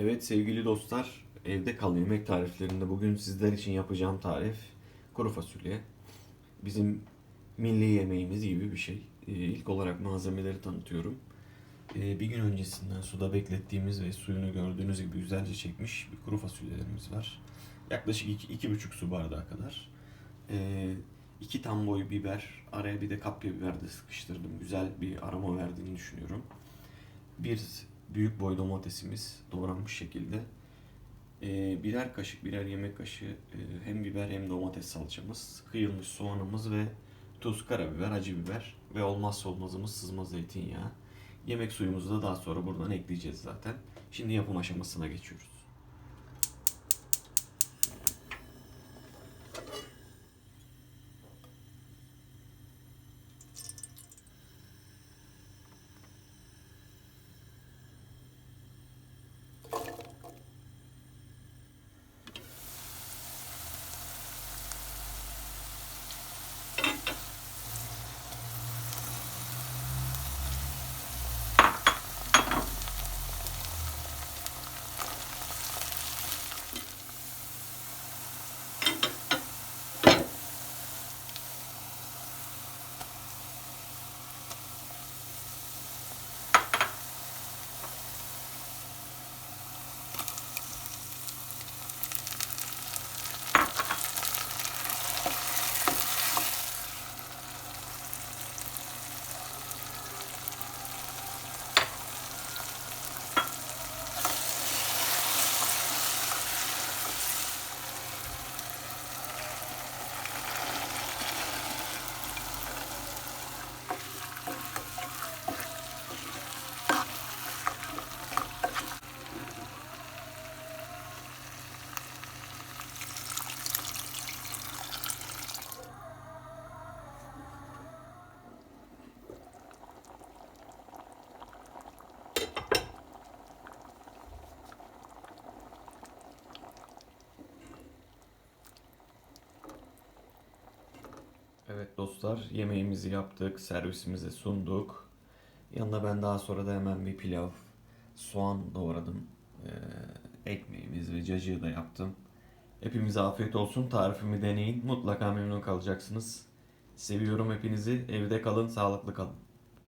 Evet sevgili dostlar, evde kalan yemek tariflerinde bugün sizler için yapacağım tarif kuru fasulye. Bizim milli yemeğimiz gibi bir şey. Ee, İlk olarak malzemeleri tanıtıyorum. Ee, Bir gün öncesinden suda beklettiğimiz ve suyunu gördüğünüz gibi güzelce çekmiş bir kuru fasulyelerimiz var. Yaklaşık iki, iki buçuk su bardağı kadar. Ee, iki tam boy biber, araya bir de kapya biber de sıkıştırdım. Güzel bir aroma verdiğini düşünüyorum. Bir büyük boy domatesimiz doğranmış şekilde. Ee, birer kaşık, birer yemek kaşığı e, hem biber hem domates salçamız, kıyılmış soğanımız ve tuz, karabiber, acı biber ve olmazsa olmazımız sızma zeytinyağı. Yemek suyumuzu da daha sonra buradan ekleyeceğiz zaten. Şimdi yapım aşamasına geçiyoruz. Evet dostlar yemeğimizi yaptık, servisimize sunduk. Yanına ben daha sonra da hemen bir pilav, soğan doğradım. Ee, ekmeğimiz ve cacığı da yaptım. Hepimize afiyet olsun. Tarifimi deneyin. Mutlaka memnun kalacaksınız. Seviyorum hepinizi. Evde kalın, sağlıklı kalın.